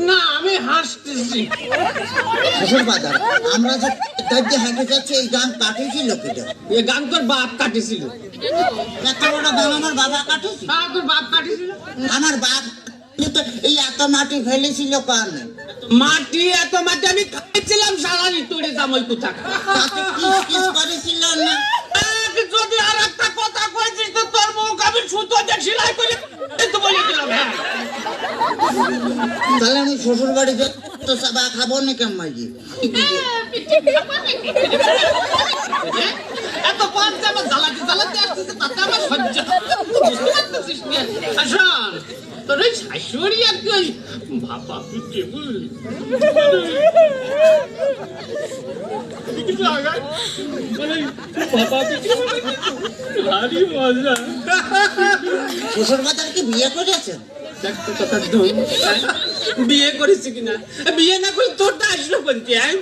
না আমি হাসতেছি। বাজার আমরা যে হেঁটে যাচ্ছি এই গান কাটিয়েছিল কেটে এ গান তোর বাপ কাটিছিল এত বড় গান আমার বাবা হ্যাঁ তোর বাপ কাটিছিল আমার বাপ এই এত মাটি ফেলেছিল কান? মাটি এত মাটি আমি খাইছিলাম সারানি তোরে জামাই কোথা কিস করেছিল না? যদি আর একটা কথা কইছিস তো তোর মুখ আমি সুতো দিয়ে সেলাই করে বলে দিলাম হ্যাঁ। তাহলে আমি শ্বশুর বাড়ি তো সাবা খাব না কেমন মাঝি এত পাঁচটা আমার জ্বালাতে জ্বালাতে আসতেছে তাতে আমার সহ্য বুঝতে পারতেছিস না? আসন তোর শাশুড়ি আর কি ওই বাবা শ্বশুর বাজার কি বিয়ে করেছেন বিয়ে করেছি কিনা? বিয়ে না করে তোরটা আসলো বলতে হ্যাঁ?